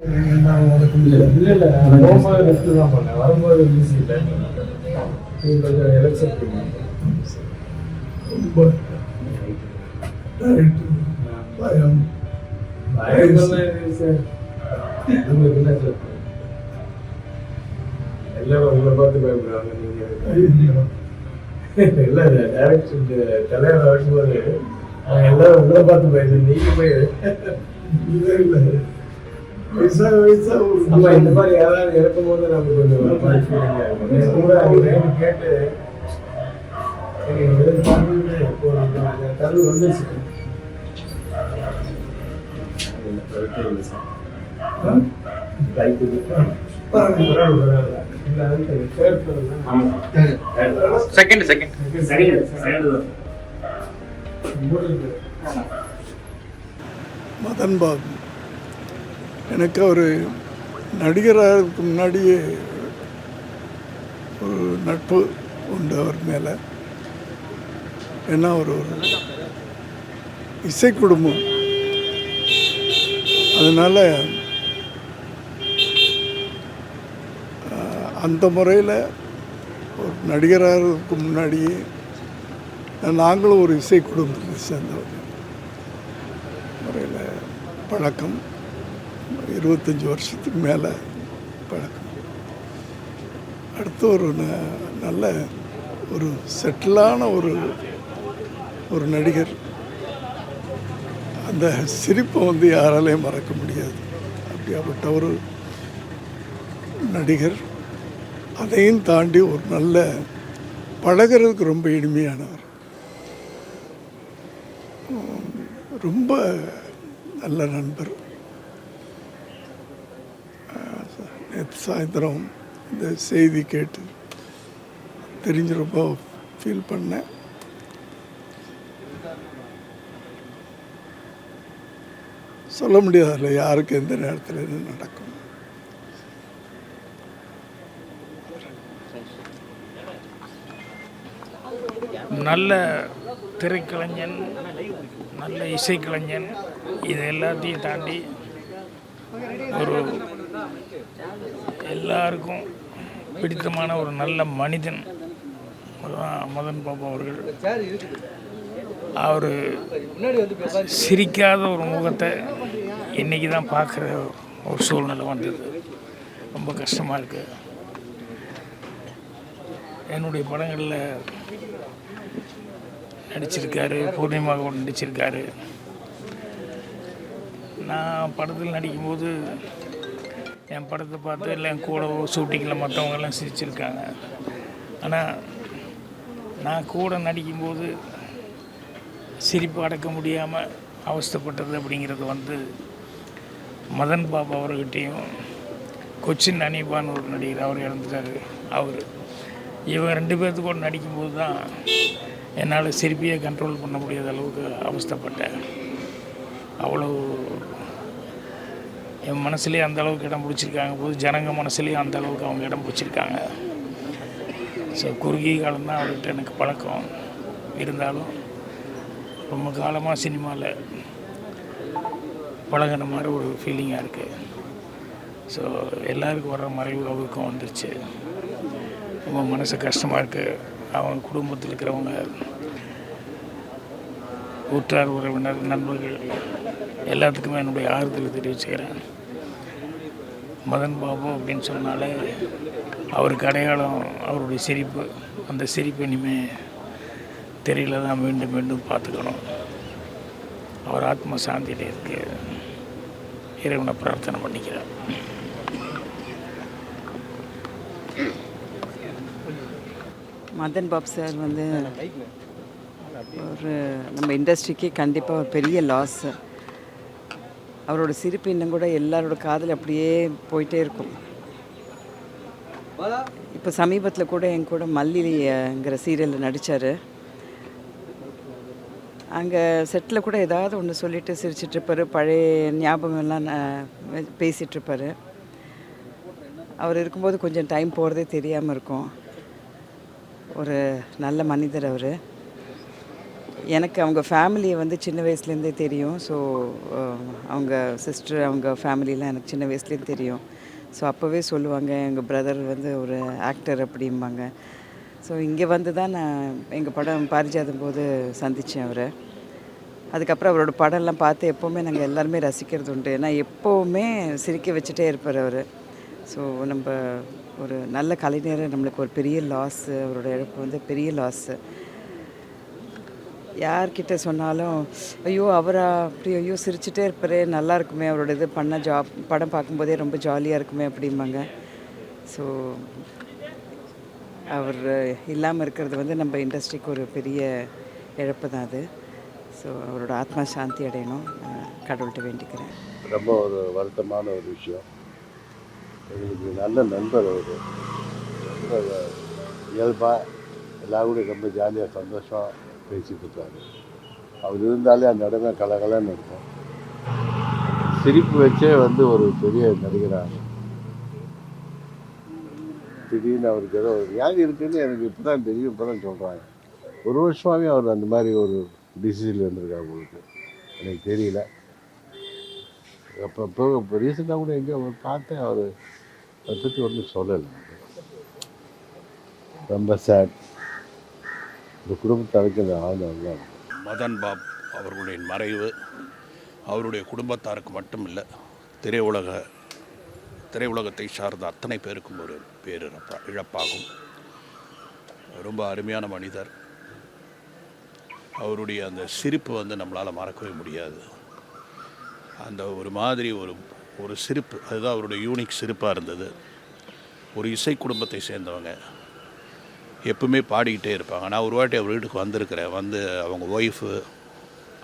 நான் இல்லை இல்லை நான் போகும்போது தான் பண்ணேன் வரும்போது டைம் கொஞ்சம் எலெக்ஷன் பயம் உங்களுக்கு என்ன சார் எல்லாரும் உங்களை பார்த்து பயப்படுறாங்க நீங்க ஐயோ. இல்லை டேரக்ஷன் தலைவர் வரும்போது அவங்க எல்லாரும் உங்களை பார்த்து பயந்து நீங்க போய் இல்லை இல்லை வயசா வயசா ஆமா இந்த மாதிரி யாராவது இறக்கும் போது நமக்கு கொஞ்சம் கேட்டு சரி நம்ம floor தான். Second second. மூணு இருக்கு. மதன் பாபு எனக்கு ஒரு நடிகராகிறதுக்கு முன்னாடியே ஒரு நட்பு உண்டு அவர் மேலே. ஏன்னா ஒரு ஒரு இசை குடும்பம். அதனால் அந்த முறையில் ஒரு நடிகராகிறதுக்கு முன்னாடியே நாங்களும் ஒரு இசை குடும்பத்தை சேர்ந்தவங்க முறையில் பழக்கம். இருபத்தஞ்சி வருஷத்துக்கு மேலே பழக்கம். அடுத்து ஒரு ந- நல்ல ஒரு செட்டிலான ஒரு ஒரு நடிகர். அந்த சிரிப்பை வந்து யாராலையும் மறக்க முடியாது. அப்படியாப்பட்ட ஒரு நடிகர் அதையும் தாண்டி ஒரு நல்ல பழகிறதுக்கு ரொம்ப இனிமையானவர். ரொம்ப நல்ல நண்பர். சாயந்தரம் இந்த செய்தி கேட்டு தெரிஞ்சு ரொம்ப ஃபீல் பண்ணேன் சொல்ல முடியாதுல்ல யாருக்கு எந்த நேரத்தில் என்ன நடக்கும். நல்ல திரைக்கலைஞன் நல்ல இசைக்கலைஞன் இது எல்லாத்தையும் தாண்டி ஒரு எல்லாருக்கும் பிடித்தமான ஒரு நல்ல மனிதன். அதுதான் மதன் பாபு அவர்கள். அவர் சிரிக்காத ஒரு முகத்தை இன்னைக்கு தான் பார்க்குற ஒரு சூழ்நிலை வந்தது. ரொம்ப கஷ்டமாக இருக்குது என்னுடைய படங்களில் நடிச்சிருக்காரு பூர்ணிமா கூட நடிச்சிருக்காரு. நான் படத்தில் நடிக்கும்போது என் படத்தை பார்த்து இல்லை என் கூட ஷூட்டிங்கில் மற்றவங்கெல்லாம் சிரிச்சிருக்காங்க. ஆனால் நான் கூட நடிக்கும்போது சிரிப்பு அடக்க முடியாமல் அவஸ்தைப்பட்டது அப்படிங்கிறது வந்து மதன் பாபு அவர்கிட்டையும் கொச்சின் அனீபான்னு ஒரு நடிகர் அவர் இறந்துட்டார் அவர். இவங்க ரெண்டு பேர்த்து கூட நடிக்கும்போது தான் என்னால் சிரிப்பியை கண்ட்ரோல் பண்ண முடியாத அளவுக்கு அவஸ்தைப்பட்டேன். அவ்வளோ என் மனசுலேயே அந்த அளவுக்கு இடம் பிடிச்சிருக்காங்க. போது ஜனங்க மனசுலேயும் அந்த அளவுக்கு அவங்க இடம் பிடிச்சிருக்காங்க. ஸோ குறுகிய காலம்தான் அவர்கிட்ட எனக்கு பழக்கம். இருந்தாலும் ரொம்ப காலமாக சினிமாவில் பழகின மாதிரி ஒரு ஃபீலிங்காக இருக்குது ஸோ எல்லாருக்கும் வர்ற மறைவு அவருக்கும் வந்துருச்சு. ரொம்ப மனசு கஷ்டமாக இருக்குது அவங்க குடும்பத்தில் இருக்கிறவங்க உற்றார் உறவினர் நண்பர்கள் எல்லாத்துக்குமே என்னுடைய ஆறுதல் தெரிவிச்சுக்கிறேன். மதன் பாபு அப்படின்னு சொன்னாலே அவருக்கு அடையாளம் அவருடைய சிரிப்பு. அந்த சிரிப்பு இனிமேல் தெரியல தான் மீண்டும் மீண்டும் பார்த்துக்கணும். அவர் ஆத்ம சாந்தியில் இருக்கு. இறைவனை பிரார்த்தனை பண்ணிக்கிறார் மதன் பாப் சார் வந்து ஒரு நம்ம இண்டஸ்ட்ரிக்கு கண்டிப்பாக ஒரு பெரிய லாஸ் அவரோட சிரிப்பு இன்னும் கூட எல்லாரோட காதில் அப்படியே போயிட்டே இருக்கும். இப்போ சமீபத்தில் கூட என் கூட மல்லிங்கிற சீரியலில் நடித்தார் அங்கே செட்டில் கூட ஏதாவது ஒன்று சொல்லிட்டு சிரிச்சிட்ருப்பார் பழைய ஞாபகம்லாம் ந- பேசிகிட்ருப்பாரு அவர் இருக்கும்போது கொஞ்சம் டைம் போகிறதே தெரியாமல் இருக்கும். ஒரு நல்ல மனிதர் அவர். எனக்கு அவங்க ஃபேமிலியை வந்து சின்ன வயசுலேருந்தே தெரியும். ஸோ um, அவங்க சிஸ்டர் அவங்க ஃபேமிலிலாம் எனக்கு சின்ன வயசுலேருந்து தெரியும். ஸோ அப்போவே சொல்லுவாங்க எங்கள் பிரதர் வந்து ஒரு ஆக்டர் அப்படிம்பாங்க. ஸோ இங்கே வந்து தான் நான் எங்கள் படம் பாரிஜாதம் போது சந்தித்தேன் அவரை. அதுக்கப்புறம் அவரோட படம்லாம் பார்த்து எப்போவுமே நாங்கள் எல்லாருமே ரசிக்கிறது உண்டு. ஏன்னா எப்போவுமே சிரிக்க வச்சுட்டே இருப்பார் அவர். ஸோ நம்ம ஒரு நல்ல கலைஞர் நம்மளுக்கு ஒரு பெரிய லாஸ் அவரோட இழப்பு வந்து பெரிய லாஸ்ஸு யார்கிட்ட சொன்னாலும் ஐயோ அவரா? அப்படி ஐயோ சிரிச்சுட்டே இருப்பாரே. நல்லா இருக்குமே அவரோட இது பண்ண ஜாப் படம் பார்க்கும்போதே ரொம்ப ஜாலியாக இருக்குமே அப்படிம்பாங்க. ஸோ அவர் இல்லாமல் இருக்கிறது வந்து நம்ம இண்டஸ்ட்ரிக்கு ஒரு பெரிய இழப்பு தான் அது. ஸோ அவரோட ஆத்மா சாந்தி அடையணும். கடவுள்கிட்ட வேண்டிக்கிறேன். ரொம்ப ஒரு வருத்தமான ஒரு விஷயம். எங்களுக்கு நல்ல நண்பர் அவர். ரொம்ப இயல்பாக எல்லாரும் கூட ரொம்ப ஜாலியாக சந்தோஷம். பேசிகிட்டு அவர் இருந்தாலே அந்த இடமே கலகலன்னு இருக்கும். சிரிப்பு வச்சே வந்து ஒரு பெரிய நடிகராக. திடீர்னு அவருக்கு ஏதோ ஒரு வியாதி இருக்குன்னு எனக்கு இப்போ தான் தெரியும் இப்போ தான் சொல்கிறாங்க ஒரு வருஷமாகவே அவர் அந்த மாதிரி ஒரு டிசீஸில் இருந்திருக்காரு உங்களுக்கு. எனக்கு தெரியல. அப்போ இப்போ இப்போ ரீசெண்டாக கூட எங்கேயோ பார்த்தேன் அவர் அதை பற்றி ஒன்றும் சொல்லலை. ரொம்ப சேட் இந்த குடும்பத்தாருக்கு இந்த ஆதரவு தான் மதன் பாப் அவர்களுடைய மறைவு அவருடைய குடும்பத்தாருக்கு மட்டும் இல்லை திரையுலக திரையுலகத்தை சார்ந்த அத்தனை பேருக்கும் ஒரு பேரிழப்பா இழப்பாகும். ரொம்ப அருமையான மனிதர். அவருடைய அந்த சிரிப்பு வந்து நம்மளால் மறக்கவே முடியாது. அந்த ஒரு மாதிரி ஒரு ஒரு சிரிப்பு அதுதான் அவருடைய யூனிக் சிரிப்பாக இருந்தது. ஒரு இசை குடும்பத்தை சேர்ந்தவங்க. எப்பவுமே பாடிக்கிட்டே இருப்பாங்க. நான் ஒரு வாட்டி அவர் வீட்டுக்கு வந்திருக்கிறேன். வந்து அவங்க ஒய்ஃபு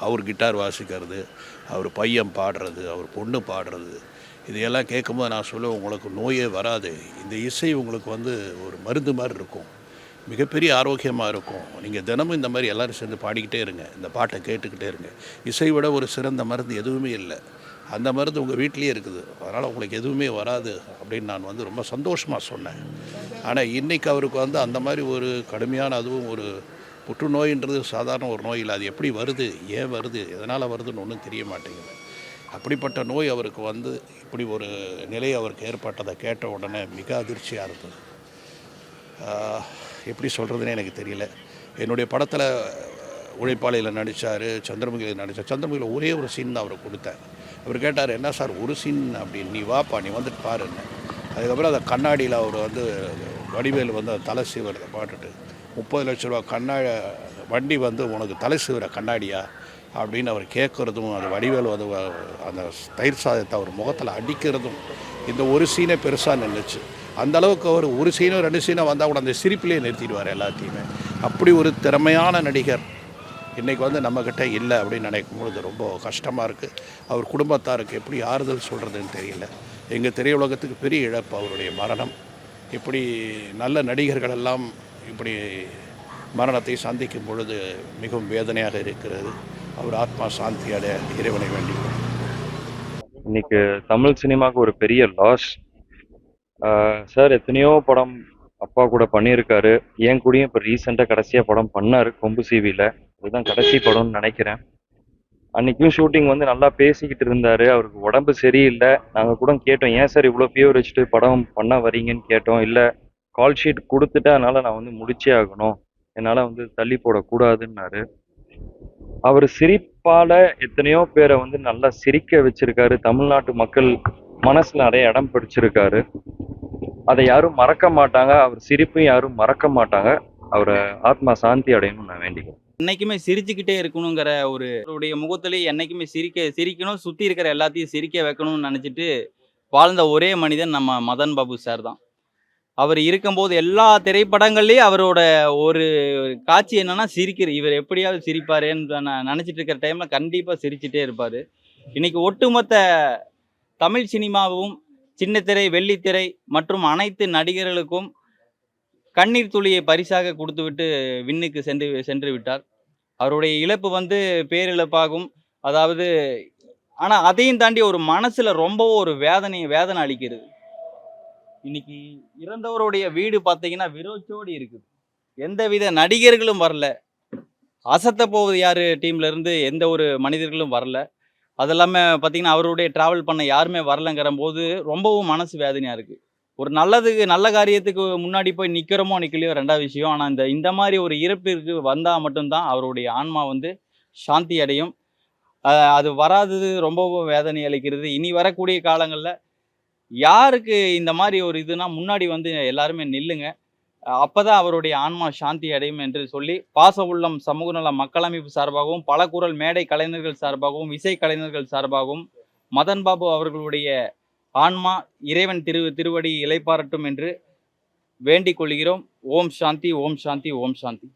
அவர் கிட்டார் வாசிக்கிறது அவர் பையன் பாடுறது அவர் பொண்ணு பாடுறது இதையெல்லாம் கேட்கும்போது நான் சொல்லுவேன் உங்களுக்கு நோயே வராது. இந்த இசை உங்களுக்கு வந்து ஒரு மருந்து மாதிரி இருக்கும். மிகப்பெரிய ஆரோக்கியமாக இருக்கும். நீங்கள் தினமும் இந்த மாதிரி எல்லோரும் சேர்ந்து பாடிக்கிட்டே இருங்க. இந்த பாட்டை கேட்டுக்கிட்டே இருங்க. இசை விட ஒரு சிறந்த மருந்து எதுவுமே இல்லை. அந்த மருந்து உங்கள் வீட்லேயே இருக்குது. அதனால் உங்களுக்கு எதுவுமே வராது. அப்படின்னு நான் வந்து ரொம்ப சந்தோஷமாக சொன்னேன். ஆனால் இன்றைக்கி அவருக்கு வந்து அந்த மாதிரி ஒரு கடுமையான அதுவும் ஒரு புற்றுநோயின்றது சாதாரண ஒரு நோய் இல்லை. அது எப்படி வருது? ஏன் வருது? எதனால் வருதுன்னு ஒன்றும் தெரிய மாட்டேங்குது. அப்படிப்பட்ட நோய் அவருக்கு வந்து இப்படி ஒரு நிலை அவருக்கு ஏற்பட்டதை கேட்ட உடனே மிக அதிர்ச்சியாக இருந்தது. எப்படி சொல்கிறதுனே எனக்கு தெரியல. என்னுடைய படத்தில் உழைப்பாளையில் நடித்தார் சந்திரமுகியில் நடித்தார் சந்திரமுகியில் ஒரே ஒரு சீன் தான் அவருக்கு கொடுத்தேன் அவர் கேட்டார் என்ன சார் ஒரு சீன் அப்படின்னு? நீ வாப்பா நீ வந்துட்டு பாருன்னு அதுக்கப்புறம் அந்த கண்ணாடியில் அவர் வந்து வடிவேல் வந்து அந்த தலை சீவரத்தை பாட்டுட்டு முப்பது லட்ச ரூபா கண்ணா வண்டி வந்து உனக்கு தலை சீவர கண்ணாடியா? அப்படின்னு அவர் கேட்குறதும் அந்த வடிவேல் வந்து அந்த தயிர் சாதத்தை அவர் முகத்தில் அடிக்கிறதும் இந்த ஒரு சீனே பெருசாக நின்றுச்சு அந்த அளவுக்கு அவர் ஒரு சீனோ ரெண்டு சீனோ வந்தால் கூட அந்த சிரிப்பிலே நிறுத்திடுவார் எல்லாத்தையுமே. அப்படி ஒரு திறமையான நடிகர் இன்றைக்கி வந்து நம்மக்கிட்ட இல்லை அப்படின்னு நினைக்கும் பொழுது ரொம்ப கஷ்டமாக இருக்குது அவர் குடும்பத்தாருக்கு எப்படி ஆறுதல் சொல்கிறதுன்னு தெரியல. எங்கள் திரையுலகத்துக்கு பெரிய இழப்பு அவருடைய மரணம். இப்படி நல்ல நடிகர்கள் எல்லாம் இப்படி மரணத்தை சந்திக்கும் பொழுது மிகவும் வேதனையாக இருக்கிறது. அவர் ஆத்மா சாந்தி அடைய இறைவனை வேண்டி இன்னைக்கு தமிழ் சினிமாவுக்கு ஒரு பெரிய லாஸ் சார் எத்தனையோ படம் அப்பா கூட பண்ணியிருக்காரு. என் கூடயும் இப்போ ரீசெண்டாக கடைசியாக படம் பண்ணார் கொம்பு சிவியில். இதுதான் கடைசி படம்னு நினைக்கிறேன். அன்னைக்கும் ஷூட்டிங் வந்து நல்லா பேசிக்கிட்டு இருந்தாரு. அவருக்கு உடம்பு சரியில்லை. நாங்கள் கூட கேட்டோம் ஏன் சார் இவ்வளோ பியூர் வச்சுட்டு படம் பண்ண வரீங்கன்னு கேட்டோம். இல்லை கால் ஷீட் கொடுத்துட்டு அதனால் நான் வந்து முடிச்சே ஆகணும். என்னால் வந்து தள்ளி போடக்கூடாதுன்னாரு. அவர் சிரிப்பால் எத்தனையோ பேரை வந்து நல்லா சிரிக்க வச்சிருக்காரு. தமிழ்நாட்டு மக்கள் மனசில் நிறைய இடம் பிடிச்சிருக்காரு. அதை யாரும் மறக்க மாட்டாங்க. அவர் சிரிப்பையும் யாரும் மறக்க மாட்டாங்க. அவரை ஆத்மா சாந்தி அடையணும்னு நான் வேண்டிக்கிறேன். என்னைக்குமே சிரிச்சுக்கிட்டே இருக்கணுங்கிற ஒரு அவருடைய முகத்திலேயே என்னைக்குமே சிரிக்க சிரிக்கணும் சுற்றி இருக்கிற எல்லாத்தையும் சிரிக்க வைக்கணும்னு நினச்சிட்டு வாழ்ந்த ஒரே மனிதன் நம்ம மதன் பாபு சார் தான். அவர் இருக்கும்போது எல்லா திரைப்படங்கள்லேயும் அவரோட ஒரு காட்சி என்னென்னா சிரிக்கிற இவர் எப்படியாவது சிரிப்பாருன்னு நான் நினச்சிட்டு இருக்கிற டைமில் கண்டிப்பாக சிரிச்சிட்டே இருப்பார். இன்றைக்கி ஒட்டுமொத்த தமிழ் சினிமாவும் சின்னத்திரை வெள்ளித்திரை மற்றும் அனைத்து நடிகர்களுக்கும் கண்ணீர் துளியை பரிசாக கொடுத்துவிட்டு விண்ணுக்கு சென்று சென்று விட்டார். அவருடைய இழப்பு வந்து பேரிழப்பாகும். அதாவது ஆனால் அதையும் தாண்டி ஒரு மனசில் ரொம்பவும் ஒரு வேதனையை வேதனை அளிக்கிறது. இன்னைக்கு இறந்தவருடைய வீடு பார்த்தீங்கன்னா விரோச்சோடி இருக்குது. எந்தவித நடிகர்களும் வரல. அசத்த போவது யார் டீம்லேருந்து எந்த ஒரு மனிதர்களும் வரல. அது இல்லாமல் பார்த்தீங்கன்னா அவருடைய ட்ராவல் பண்ண யாருமே வரலங்கிற போது ரொம்பவும் மனசு வேதனையாக இருக்குது ஒரு நல்லதுக்கு நல்ல காரியத்துக்கு முன்னாடி போய் நிற்கிறோமோ நிற்கலையோ ரெண்டாவது விஷயம். ஆனால் இந்த இந்த மாதிரி ஒரு இறப்பிற்கு வந்தால் மட்டும்தான் அவருடைய ஆன்மா வந்து சாந்தி அடையும். அது வராதது ரொம்பவும் வேதனை அளிக்கிறது. இனி வரக்கூடிய காலங்களில் யாருக்கு இந்த மாதிரி ஒரு இதுனா முன்னாடி வந்து எல்லாருமே நில்லுங்க. அப்போ தான் அவருடைய ஆன்மா சாந்தி அடையும் என்று சொல்லி பாச உள்ளம் சமூக நல மக்கள் அமைப்பு சார்பாகவும் பல குரல் மேடை கலைஞர்கள் சார்பாகவும் இசை கலைஞர்கள் சார்பாகவும் மதன் பாபு அவர்களுடைய ஆன்மா இறைவன் திரு திருவடி இலைப்பாரட்டும் என்று வேண்டிக் கொள்கிறோம். ஓம் சாந்தி ஓம் சாந்தி ஓம் சாந்தி.